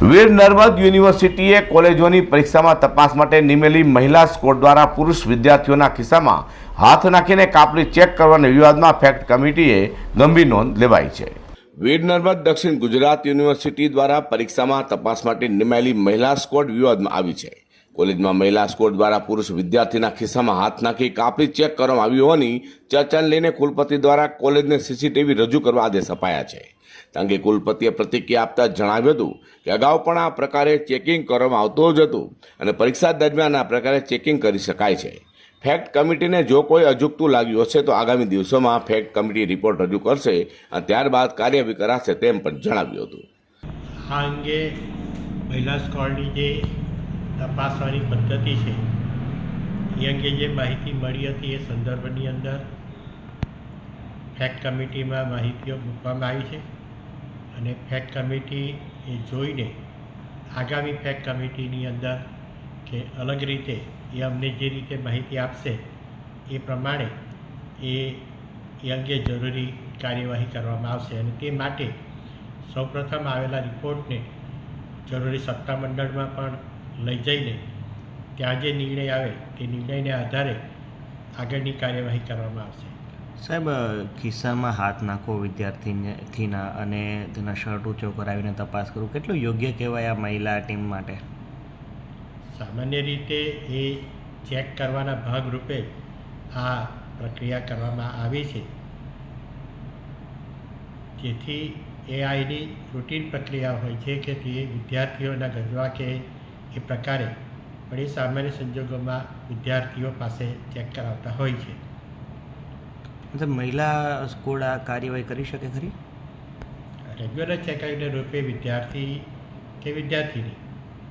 વીર નર્મદ યુનિવર્સિટીએ કોલેજોની પરીક્ષામાં તપાસ માટે નિમેલી મહિલા સ્કોડ દ્વારા પુરુષ વિદ્યાર્થીઓના ખિસ્સામાં હાથ નાખીને કાપલી ચેક કરવાના વિવાદમાં ફેક્ટ કમિટીએ ગંભીર નોંધ લેવાઈ છે. વીર નર્મદ દક્ષિણ ગુજરાત યુનિવર્સિટી દ્વારા પરીક્ષામાં તપાસ માટે નિમાયેલી મહિલા સ્કોડ વિવાદમાં આવી છે. કોલેજમાં મહિલા સ્કોડ દ્વારા પુરુષ વિદ્યાર્થીના ખિસ્સામાં હાથ નાખી કાપી ચેક કરવામાં આવી હોવાની ચર્ચાને લઈને કુલપતિ દ્વારા કોલેજને સીસીટીવી રજૂ કરવા આદેશ અપાયા છે. કારણ કે કુલપતિએ પ્રતિક્રિયા આપતા જણાવ્યું હતું કે અગાઉ પણ આ પ્રકારે ચેકિંગ કરવામાં આવતું જ હતું અને પરીક્ષા દરમિયાન આ પ્રકારે ચેકિંગ કરી શકાય છે. ફેક્ટ કમિટીને જો કોઈ અજુગતું લાગ્યું હશે તો આગામી દિવસોમાં ફેક્ટ કમિટી રિપોર્ટ રજૂ કરશે અને ત્યારબાદ કાર્યવાહી કરાશે તેમ પણ જણાવ્યું હતું. આ અંગે મહિલા સ્કોડની જે તપાસવાની પદ્ધતિ છે. એ અંગે જે માહિતી મળી હતી એ સંદર્ભની અંદર ફેક્ટ કમિટીમાં માહિતીઓ મૂકવામાં આવી છે અને ફેક્ટ કમિટી એ જોઈને આગામી ફેક્ટ કમિટીની અંદર કે અલગ રીતે એ અમને જે રીતે માહિતી આપશે એ પ્રમાણે એ એ અંગે જરૂરી કાર્યવાહી કરવામાં આવશે અને તે માટે સૌપ્રથમ આવેલા રિપોર્ટને જરૂરી સત્તામંડળમાં પણ લઈ જઈને ત્યાં જે નિર્ણય આવે તે નિર્ણયને આધારે આગળની કાર્યવાહી કરવામાં આવશે. સાહેબ ખિસ્સામાં હાથ નાખવો વિદ્યાર્થીને થીના અને તેના શર્ટ ઊંચો કરાવીને તપાસ કરવું કેટલું યોગ્ય કહેવાય આ મહિલા ટીમ માટે? સામાન્ય રીતે એ ચેક કરવાના ભાગરૂપે આ પ્રક્રિયા કરવામાં આવી છે. જેથી એઆઈની રૂટીન પ્રક્રિયા હોય છે કે તે વિદ્યાર્થીઓના ગજવા કે એ પ્રકારે પણ એ સામાન્ય સંજોગોમાં વિદ્યાર્થીઓ પાસે ચેક કરાવતા હોય છે. મતલબ મહિલા સ્કૂલ આ કાર્યવાહી કરી શકે ખરી? રેગ્યુલર ચેકઆઉટને રૂપે વિદ્યાર્થી કે વિદ્યાર્થીની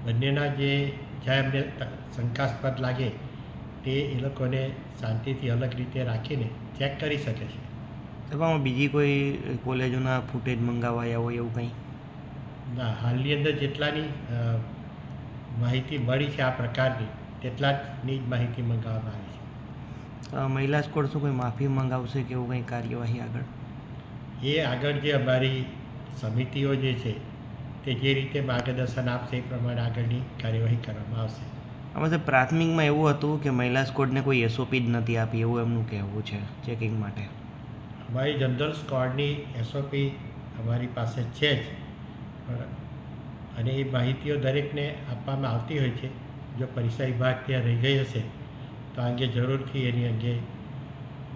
બંનેના જે જ્યાં એમને શંકાસ્પદ લાગે તે એ લોકોને શાંતિથી અલગ રીતે રાખીને ચેક કરી શકે છે. એમાં બીજી કોઈ કોલેજોના ફૂટેજ મંગાવાયા હોય એવું કંઈ? ના હાલની અંદર જેટલાની માહિતી મળી છે આ પ્રકારની તેટલા જની જ માહિતી મંગાવવામાં આવી છે. મહિલા સ્કોડ શું કોઈ માફી મંગાવશે કે એવું કંઈ કાર્યવાહી આગળ? એ આગળ જે અમારી સમિતિઓ જે છે તે જે રીતે માર્ગદર્શન આપશે એ પ્રમાણે આગળની કાર્યવાહી કરવામાં આવશે. આમાં પ્રાથમિકમાં એવું હતું કે મહિલા સ્કોડને કોઈ એસઓપી જ નથી આપી એવું એમનું કહેવું છે ચેકિંગ માટે. અમારી જનરલ સ્કોડની એસઓપી અમારી પાસે છે જ અને એ માહિતીઓ દરેકને આપવામાં આવતી હોય છે. જો પરીક્ષા વિભાગ ત્યાં રહી ગઈ હશે, તો અંગે જરૂરથી એની અંગે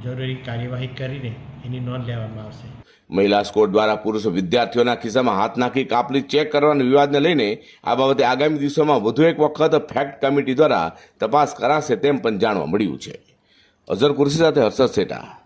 જરૂરી કાર્યવાહી કરીને એની નોંધ લેવામાં આવશે. મહિલા સ્કોડ દ્વારા પુરુષ વિદ્યાર્થીઓના ખિસ્સામાં હાથ નાખી કાપલી ચેક કરવાના વિવાદને લઈને આ બાબતે આગામી દિવસોમાં વધુ એક વખત ફેક્ટ કમિટી દ્વારા તપાસ કરાશે તેમ પણ જાણવા મળ્યું છે. અઝર કુર્સી સાથે હર્ષદ સેટા.